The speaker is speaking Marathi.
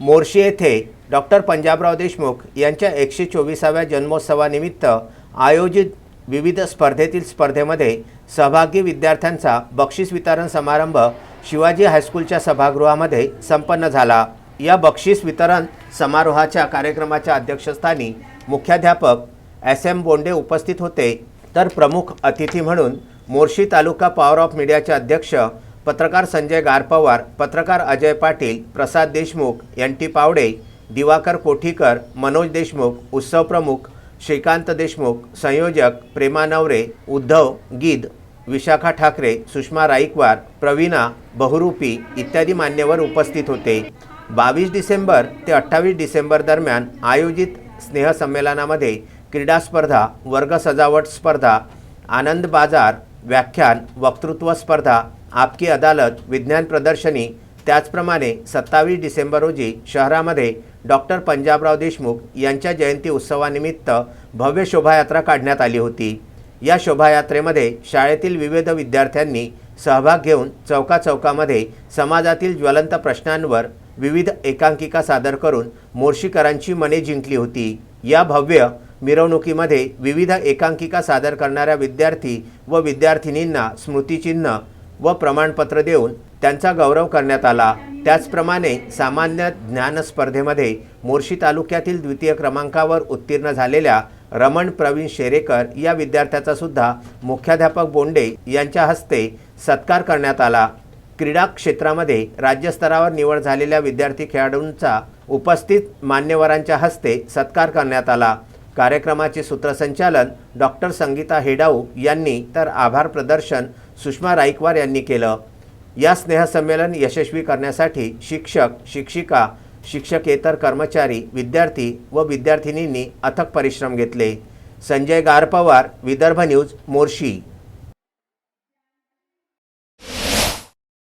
मोर्शी येथे डॉक्टर पंजाबराव देशमुख यांच्या एकशे चोवीसाव्या जन्मोत्सवानिमित्त आयोजित विविध स्पर्धेतील स्पर्धेमध्ये सहभागी विद्यार्थ्यांचा बक्षीस वितरण समारंभ शिवाजी हायस्कूलच्या सभागृहामध्ये संपन्न झाला. या बक्षीस वितरण समारोहाच्या कार्यक्रमाच्या अध्यक्षस्थानी मुख्याध्यापक एस एम बोंडे उपस्थित होते. तर प्रमुख अतिथी म्हणून मोर्शी तालुका पॉवर ऑफ मीडियाचे अध्यक्ष पत्रकार संजय गारपवार पत्रकार अजय पाटील प्रसाद देशमुख एन टी पावडे दिवाकर कोठीकर मनोज देशमुख उत्सव प्रमुख श्रीकांत देशमुख संयोजक प्रेमा नवरे उद्धव गीद विशाखा ठाकरे सुषमा राईकवार प्रवीणा बहुरूपी इत्यादी मान्यवर उपस्थित होते. बावीस डिसेंबर ते अठ्ठावीस डिसेंबर दरम्यान आयोजित स्नेहसंमेलनामध्ये क्रीडा स्पर्धा वर्ग सजावट स्पर्धा आनंद बाजार व्याख्यान वक्तृत्व स्पर्धा आपकी अदालत विज्ञान प्रदर्शनी त्याचप्रमाणे सत्तावीस डिसेंबर रोजी शहरामध्ये डॉक्टर पंजाबराव देशमुख यांच्या जयंती उत्सवानिमित्त भव्य शोभायात्रा काढण्यात आली होती. या शोभायात्रेमध्ये शाळेतील विविध विद्यार्थ्यांनी सहभाग घेऊन चौकाचौकामध्ये समाजातील ज्वलंत प्रश्नांवर विविध एकांकिका सादर करून मोर्शीकरांची मने जिंकली होती. या भव्य मिरवणुकीमध्ये विविध एकांकिका सादर करणाऱ्या विद्यार्थी व विद्यार्थिनींना स्मृतिचिन्ह व प्रमाणपत्र देऊन त्यांचा गौरव करण्यात आला. त्याचप्रमाणे सामान्य ज्ञान स्पर्धेमध्ये मोर्शी तालुक्यातील द्वितीय क्रमांकावर उत्तीर्ण झालेल्या रमण प्रवीण शेरेकर या विद्यार्थ्याचा सुद्धा मुख्याध्यापक बोंडे यांच्या हस्ते सत्कार करण्यात आला. क्रीडा क्षेत्रामध्ये राज्यस्तरावर निवड झालेल्या विद्यार्थी खेळाडूंचा उपस्थित मान्यवरांच्या हस्ते सत्कार करण्यात आला. कार्यक्रमाचे सूत्रसंचालन डॉक्टर संगीता हेडाऊ यांनी तर आभार प्रदर्शन सुषमा राईकवार यांनी केलं. या स्नेहसंमेलन यशस्वी करण्यासाठी शिक्षक शिक्षिका शिक्षकेतर कर्मचारी विद्यार्थी व विद्यार्थिनींनी अथक परिश्रम घेतले. संजय गारपवार विदर्भ न्यूज मोर्शी.